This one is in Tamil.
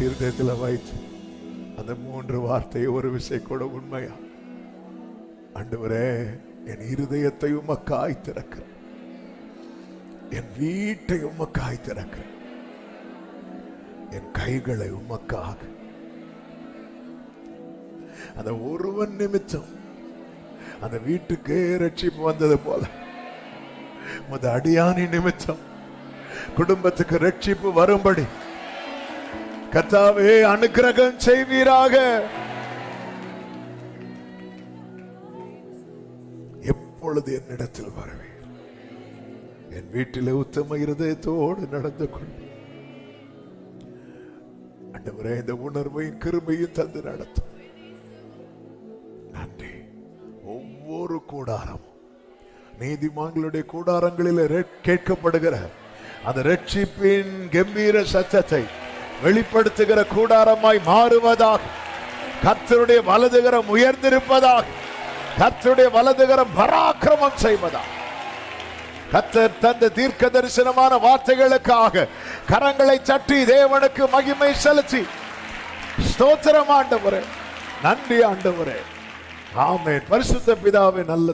எடுத்து இருதயத்தில் வைத்து அந்த மூன்று வார்த்தை ஒரு விஷயம் கூட உண்மையா? ஆண்டவரே என் இருதயத்தை உமக்காய் திறக்கிறேன் என் வீட்டை உமக்காய் திறக்கிறேன் என் கைகளை உமக்காக. அந்த ஒருவன் நிமித்தம் அந்த வீட்டுக்கே ரட்சிப்பு வந்தது போல. முத அடியானி நிமித்தம் குடும்பத்துக்கு ரட்சிப்பு வரும்படி கத்தாவே அனுக்கிரகம் செய்வீராக. எப்பொழுது என்னிடத்தில் வரவே என் வீட்டில் உத்தம இருதயத்தோடு நடந்து கொள். அண்டவரே இந்த உணர்வையும் கிருமையும் தந்து நடத்தும் நன்றி. ஒவ்வொரு கூடாரம். நீதிமான்களுடைய கூடாரங்களில் கேட்கப்படுகிற அந்த ரட்சிப்பின் கம்பீர சத்தத்தை வெளிப்படுத்துகிற கூடாரமாய் மாறுவதாக. கர்த்தருடைய வலதுகரம் உயர்ந்திருப்பதாக. கத்தருடைய வலதுகரம் பராக்கிரமம் செய்வதாக. கத்தர் தந்த தீர்க்க தரிசனமான வார்த்தைகளுக்காக கரங்களை சட்டி தேவனுக்கு மகிமை செலுத்தி. ஸ்தோத்திரம் ஆண்டவரே நன்றி ஆண்டவரே. ஆமென். பரிசுத்த பிதாவே நல்ல